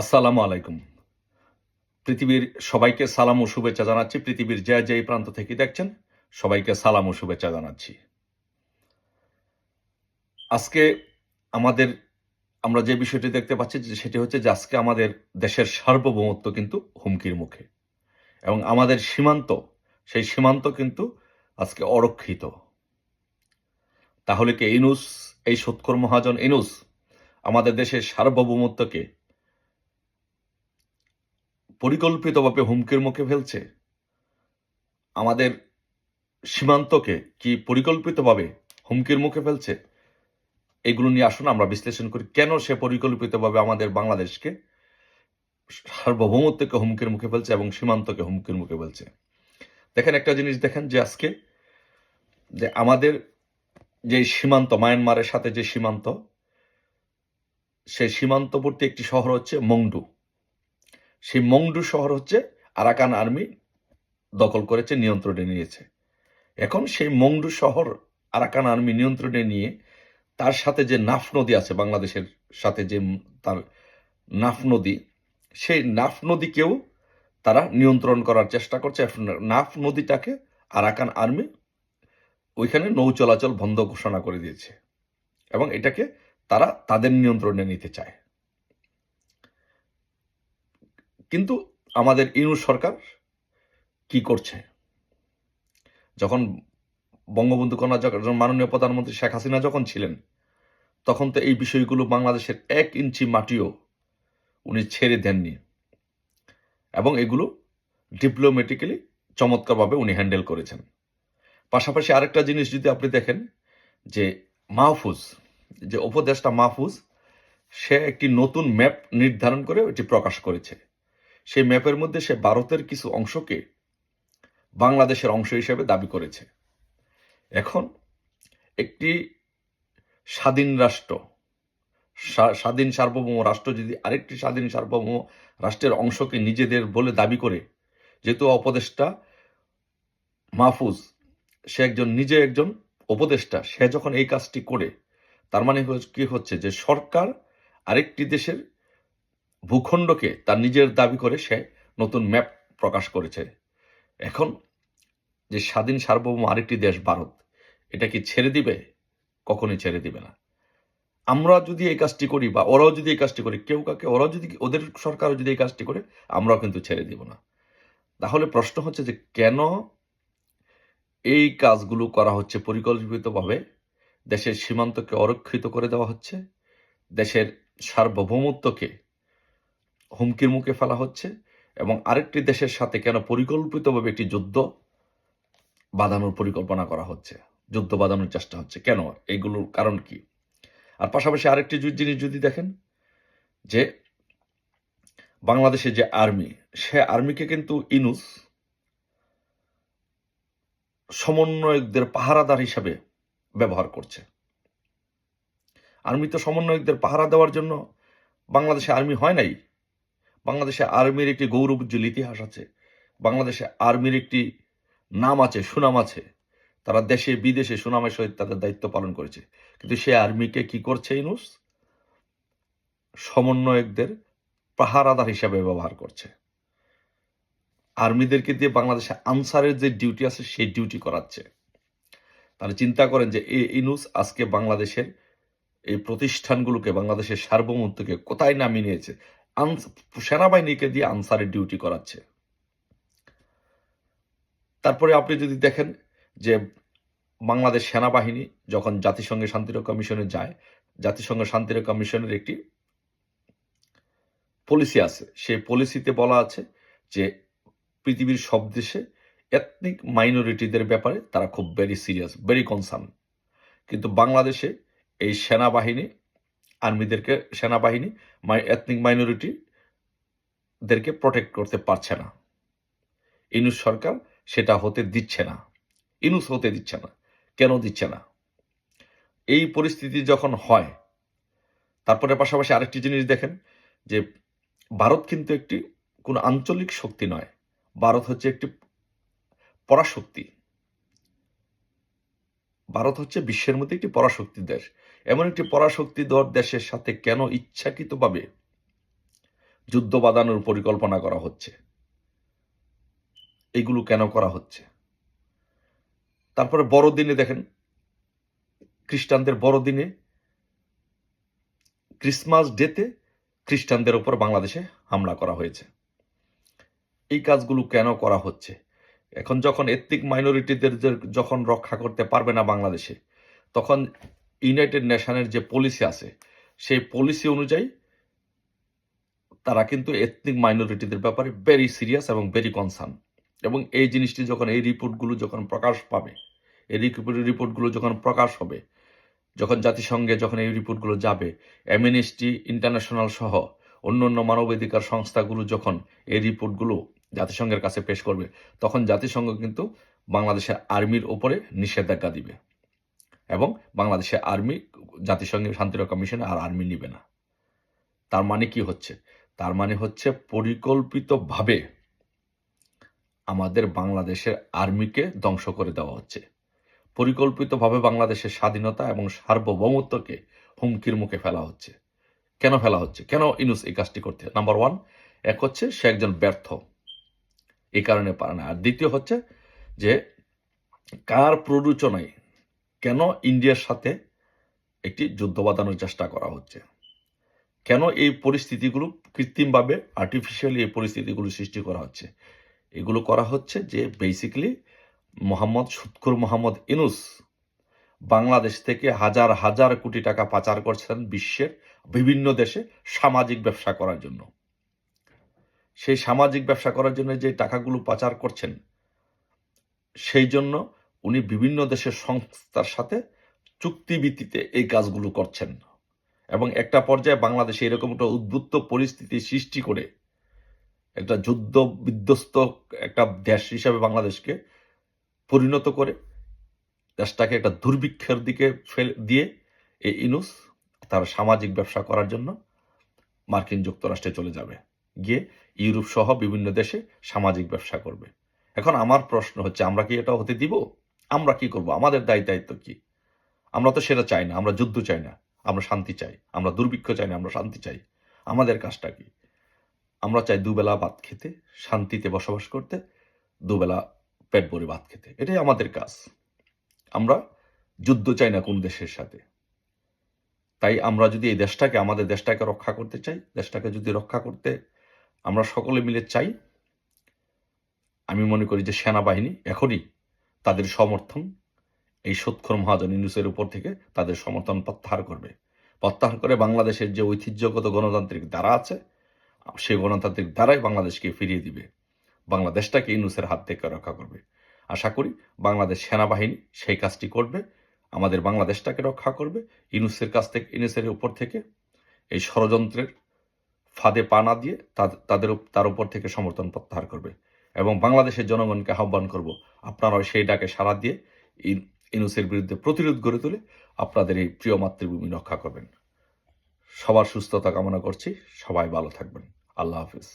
আসসালামু আলাইকুম। পৃথিবীর সবাইকে সালাম ও শুভেচ্ছা জানাচ্ছি। পৃথিবীর যে যে প্রান্ত থেকে দেখছেন, সবাইকে সালাম ও শুভেচ্ছা জানাচ্ছি। আজকে আমাদের, আমরা যে বিষয়টি দেখতে পাচ্ছি, যে সেটি হচ্ছে যে আজকে আমাদের দেশের সার্বভৌমত্ব কিন্তু হুমকির মুখে এবং আমাদের সীমান্ত, সেই সীমান্ত কিন্তু আজকে অরক্ষিত। তাহলে কি ইনুস এই সৎকর মহাজন ইনুস আমাদের দেশের সার্বভৌমত্বকে পরিকল্পিতভাবে হুমকির মুখে ফেলছে? আমাদের সীমান্তকে কি পরিকল্পিতভাবে হুমকির মুখে ফেলছে? এগুলো নিয়ে আসুন, আমরা বিশ্লেষণ করি। কেন সে পরিকল্পিতভাবে আমাদের বাংলাদেশকে সার্বভৌমত্বকে হুমকির মুখে ফেলছে এবং সীমান্তকে হুমকির মুখে ফেলছে? দেখেন একটা জিনিস দেখেন যে আজকে যে আমাদের যে সীমান্ত, মায়ানমারের সাথে যে সীমান্ত, সেই সীমান্তবর্তী একটি শহর হচ্ছে মংডু। সেই মংডু শহর হচ্ছে আরাকান আর্মি দখল করেছে, নিয়ন্ত্রণে নিয়েছে। এখন সেই মংডু শহর আরাকান আর্মি নিয়ন্ত্রণে নিয়ে তার সাথে যে নাফ নদী আছে, বাংলাদেশের সাথে যে তার নাফ নদী, সেই নাফ নদীকেও তারা নিয়ন্ত্রণ করার চেষ্টা করছে। নাফ নদীটাকে আরাকান আর্মি ওইখানে নৌ চলাচল বন্ধ ঘোষণা করে দিয়েছে এবং এটাকে তারা তাদের নিয়ন্ত্রণে নিতে চায়। কিন্তু আমাদের ইনু সরকার কি করছে? যখন বঙ্গবন্ধু কন্যা যখন মাননীয় প্রধানমন্ত্রী শেখ হাসিনা যখন ছিলেন, তখন তো এই বিষয়গুলো বাংলাদেশের এক ইঞ্চি মাটিও উনি ছেড়ে দেননি। এবং এগুলো ডিপ্লোমেটিক্যালি চমৎকারভাবে উনি হ্যান্ডেল করেছেন। পাশাপাশি আরেকটা জিনিস যদি আপনি দেখেন, যে মাহফুজ, যে উপদেশটা মাহফুজ, সে একটি নতুন ম্যাপ নির্ধারণ করে এটি প্রকাশ করেছে। সেই ম্যাপের মধ্যে সে ভারতের কিছু অংশকে বাংলাদেশের অংশ হিসেবে দাবি করেছে। এখন একটি স্বাধীন রাষ্ট্র স্বাধীন সার্বভৌম রাষ্ট্র যদি আরেকটি স্বাধীন সার্বভৌম রাষ্ট্রের অংশকে নিজেদের বলে দাবি করে যেহেতু উপদেষ্টা মাহফুজ, সে একজন নিজে একজন উপদেষ্টা, সে যখন এই কাজটি করে, তার মানে কি হচ্ছে যে সরকার আরেকটি দেশের ভূখণ্ডকে তার নিজের দাবি করে সে নতুন ম্যাপ প্রকাশ করেছে। এখন যে স্বাধীন সার্বভৌম আরেকটি দেশ ভারত, এটা কি ছেড়ে দিবে? কখনই ছেড়ে দিবে না। আমরা যদি এই কাজটি করি বা ওরাও যদি এই কাজটি করি, কেউ কাকে, ওরাও যদি ওদের সরকারও যদি এই কাজটি করে, আমরাও কিন্তু ছেড়ে দিব না। তাহলে প্রশ্ন হচ্ছে যে কেন এই কাজগুলো করা হচ্ছে পরিকল্পিতভাবে? দেশের সীমান্তকে অরক্ষিত করে দেওয়া হচ্ছে? দেশের সার্বভৌমত্বকে হুমকির মুখে ফেলা হচ্ছে এবং আরেকটি দেশের সাথে কেন পরিকল্পিতভাবে একটি যুদ্ধ বাঁধানোর পরিকল্পনা করা হচ্ছে, যুদ্ধ বাঁধানোর চেষ্টা হচ্ছে, কেন? এইগুলোর কারণ কি? আর পাশাপাশি আরেকটি জিনিস যদি দেখেন, যে বাংলাদেশে যে আর্মি, সে আর্মিকে কিন্তু ইনুস সমন্বয়কদের পাহারাদার হিসাবে ব্যবহার করছে। আর্মি তো সমন্বয়কদের পাহারা দেওয়ার জন্য বাংলাদেশে আর্মি হয় নাই। বাংলাদেশে আর্মির একটি গৌরবোজ্জ্বল ইতিহাস আছে, বাংলাদেশে আর্মির একটি নাম আছে, সুনাম আছে। তারা দেশে, বিদেশে সুনামের সহিত তাদের দায়িত্ব পালন করেছে। কিন্তু সে আর্মিকে কি করছে ইনুস সমন্বয়কদের পাহারাদার হিসাবে ব্যবহার করছে। আর্মিদেরকে দিয়ে বাংলাদেশে আনসারের যে ডিউটি আছে, সেই ডিউটি করাচ্ছে। তাহলে চিন্তা করেন যে এই ইনুস আজকে বাংলাদেশের এই প্রতিষ্ঠানগুলোকে, বাংলাদেশের সার্বভৌমত্বকে কোথায় নামিয়ে নিয়েছে? সেনাবাহিনীকে দিয়ে আনসারের ডিউটি করাচ্ছে। তারপরে আপনি যদি দেখেন যে বাংলাদেশ সেনাবাহিনী যখন জাতিসংঘের শান্তিরক্ষা কমিশনে যায়, জাতিসংঘ শান্তিরক্ষা কমিশনের একটি পলিসি আছে। সেই পলিসিতে বলা আছে যে পৃথিবীর সব দেশে এথনিক মাইনরিটিদের ব্যাপারে তারা খুব ভেরি সিরিয়াস ভেরি কনসার্ন কিন্তু বাংলাদেশে এই সেনাবাহিনী আর্মিদেরকে সেনাবাহিনী, মাই এথনিক মাইনরিটিদেরকে প্রোটেক্ট করতে পারছে না। ইনুস সরকার সেটা হতে দিচ্ছে না। ইনুস হতে দিচ্ছে না। কেন দিচ্ছে না? এই পরিস্থিতি যখন হয়, তারপরে পাশাপাশি আরেকটি জিনিস দেখেন যে ভারত কিন্তু একটি, কোনো আঞ্চলিক শক্তি নয়। ভারত হচ্ছে একটি পরাশক্তি। ভারত হচ্ছে বিশ্বের মধ্যে একটি পরাশক্তি দেশ। এমন একটি পরাশক্তি দর দেশের সাথে কেন ইচ্ছাকৃতভাবে যুদ্ধ বাঁধানোর পরিকল্পনা করা হচ্ছে? এইগুলো কেন করা হচ্ছে? তারপরে বড়দিনে দেখেন, খ্রিস্টানদের বড়দিনে, ক্রিসমাস ডেতে খ্রিস্টানদের উপর বাংলাদেশে হামলা করা হয়েছে। এই কাজগুলো কেন করা হচ্ছে? এখন যখন এথনিক মাইনরিটিদের যখন রক্ষা করতে পারবে না বাংলাদেশে, তখন ইউনাইটেড নেশনের যে পলিসি আছে, সেই পলিসি অনুযায়ী তারা কিন্তু এথনিক মাইনরিটিদের ব্যাপারে ভেরি সিরিয়াস এবং ভেরি কনসার্ন এবং এই জিনিসটি যখন, এই রিপোর্টগুলো যখন প্রকাশ পাবে, এই রিপোর্টগুলো যখন প্রকাশ হবে, যখন জাতিসংঘে যখন এই রিপোর্টগুলো যাবে অ্যামনেস্টি ইন্টারন্যাশনাল সহ অন্য অন্য মানবাধিকার সংস্থাগুলো যখন এই রিপোর্টগুলো জাতিসংঘের কাছে পেশ করবে, তখন জাতিসংঘ কিন্তু বাংলাদেশের আর্মির ওপরে নিষেধাজ্ঞা দিবে। এবং বাংলাদেশের আর্মি জাতিসংঘের শান্তিরক্ষা মিশনে আর আর্মি নিবে না। তার মানে কি হচ্ছে? তার মানে হচ্ছে পরিকল্পিতভাবে আমাদের বাংলাদেশের আর্মিকে ধ্বংস করে দেওয়া হচ্ছে। পরিকল্পিতভাবে বাংলাদেশের স্বাধীনতা এবং সার্বভৌমত্বকে হুমকির মুখে ফেলা হচ্ছে। কেন ফেলা হচ্ছে? কেন ইনুস এই কাজটি করতে? নাম্বার ওয়ান এক হচ্ছে সে একজন ব্যর্থ। এই কারণে পারে না। আর দ্বিতীয় হচ্ছে যে কার প্ররোচনায় কেন ইন্ডিয়ার সাথে একটি যুদ্ধ বাঁধানোর চেষ্টা করা হচ্ছে? কেন এই পরিস্থিতিগুলো কৃত্রিমভাবে আর্টিফিশিয়ালি এই পরিস্থিতিগুলো সৃষ্টি করা হচ্ছে? এগুলো করা হচ্ছে যে বেসিক্যালি মোহাম্মদ, সুৎকুর মোহাম্মদ ইনুস বাংলাদেশ থেকে হাজার হাজার কোটি টাকা পাচার করছেন বিশ্বের বিভিন্ন দেশে সামাজিক ব্যবসা করার জন্য। সেই সামাজিক ব্যবসা করার জন্য যে টাকাগুলো পাচার করছেন, সেই জন্য উনি বিভিন্ন দেশের সংস্থার সাথে চুক্তিভিত্তিতে এই কাজগুলো করছেন। এবং একটা পর্যায়ে বাংলাদেশে এরকম একটা উদ্বুদ্ধ পরিস্থিতি সৃষ্টি করে একটা যুদ্ধ বিধ্বস্ত একটা দেশ হিসাবে বাংলাদেশকে পরিণত করে, দেশটাকে একটা দুর্ভিক্ষের দিকে ফেলে, দিয়ে এই ইনুস তার সামাজিক ব্যবসা করার জন্য মার্কিন যুক্তরাষ্ট্রে চলে যাবে। গিয়ে ইউরোপ সহ বিভিন্ন দেশে সামাজিক ব্যবসা করবে। এখন আমার প্রশ্ন হচ্ছে, আমরা কি এটা হতে দিব? আমরা কি করব? আমাদের দায়ী দায়িত্ব কি? আমরা তো সেটা চাই না, আমরা যুদ্ধ চাই না, আমরা শান্তি চাই, আমরা দুর্ভিক্ষ চাই না, আমরা শান্তি চাই। আমাদের কাজটা কি? আমরা চাই দুবেলা ভাত খেতে, শান্তিতে বসবাস করতে, দুবেলা পেট ভরে ভাত খেতে। এটাই আমাদের কাজ। আমরা যুদ্ধ চাই না কোন দেশের সাথে। তাই আমরা যদি এই দেশটাকে, আমাদের দেশটাকে রক্ষা করতে চাই, দেশটাকে যদি রক্ষা করতে আমরা সকলে মিলে চাই, আমি মনে করি যে সেনাবাহিনী এখনই তাদের সমর্থন, এই সৎখর মহাজন ইউনুসের উপর থেকে তাদের সমর্থন প্রত্যাহার করবে। প্রত্যাহার করে বাংলাদেশের যে ঐতিহ্যগত গণতান্ত্রিক দ্বারা আছে সেই গণতান্ত্রিক দ্বারাই বাংলাদেশকে ফিরিয়ে দিবে। বাংলাদেশটাকে ইউনুসের হাত থেকে রক্ষা করবে। আশা করি বাংলাদেশ সেনাবাহিনী সেই কাজটি করবে, আমাদের বাংলাদেশটাকে রক্ষা করবে, ইউনুসের কাছ থেকে, ইউনুসের উপর থেকে এই ষড়যন্ত্রের ফাঁদে পা না দিয়ে তাদের তার উপর থেকে সমর্থন প্রত্যাহার করবে। এবং বাংলাদেশের জনগণকে আহ্বান করব, আপনারাও সেই ডাকে সাড়া দিয়ে ইনুসের বিরুদ্ধে প্রতিরোধ গড়ে তুলে আপনাদের এই প্রিয় মাতৃভূমি রক্ষা করবেন। সবার সুস্থতা কামনা করছি, সবাই ভালো থাকবেন। আল্লাহ হাফিজ।